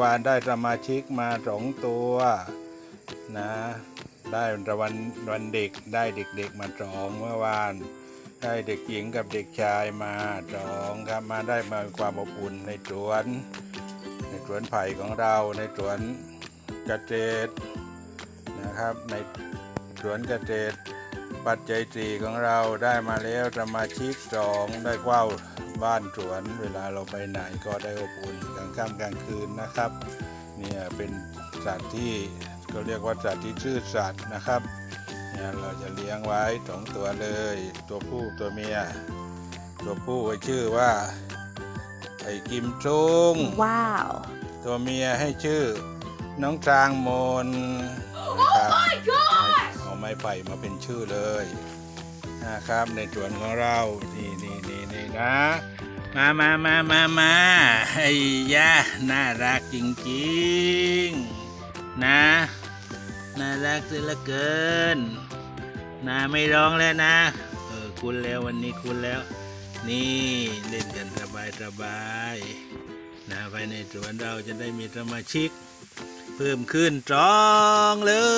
วานได้สมาชิกมาสองตัวนะ ได้วันวันเด็กได้เด็กๆมาสองเมื่อวาน ได้เด็กหญิงกับเด็กชายมาสองครับมาได้มาความอบอุ่นในสวน ในสวนไผ่ของเราในสวนเกษตรนะครับในสวนเกษตร ปัจจัยสี่ของเราได้มาแล้วสมาชิกสองได้กว้าวบ้านสวนเวลาเราไปไหนก็ได้อบอุ่นกลางค่ำกลางคืนนะครับเนี่ยเป็นสัตว์ที่เขาเรียกว่าสัตว์ที่ชื่อสัตว์นะครับเนี่ยเราจะเลี้ยงไว้สองตัวเลย ตัวผู้ตัวเมีย ตัวผู้ไว้ชื่อว่าไอ้กิมจุงว้าว ตัวเมียให้ชื่อน้องจางมนนะครับเอา ไม้ไผ่มาเป็นชื่อเลยนะครับ ในสวนของเรา นี่นี่นี่นี่นะ มามามามามาไอ้ยาน่ารักจริงๆ นะ น่ารักเหลือเกินนาไม่ร้องแล้วนะเออคุณแล้ววันนี้คุณแล้ว นี่เล่นกันสบายสบายนะภายในสวนเราจะได้มีสมาชิก เพิ่มขึ้นจองเลย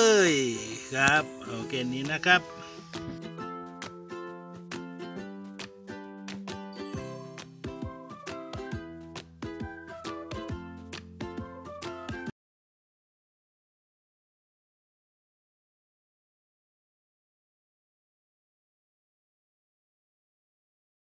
ครับโอเคนี้นะครับ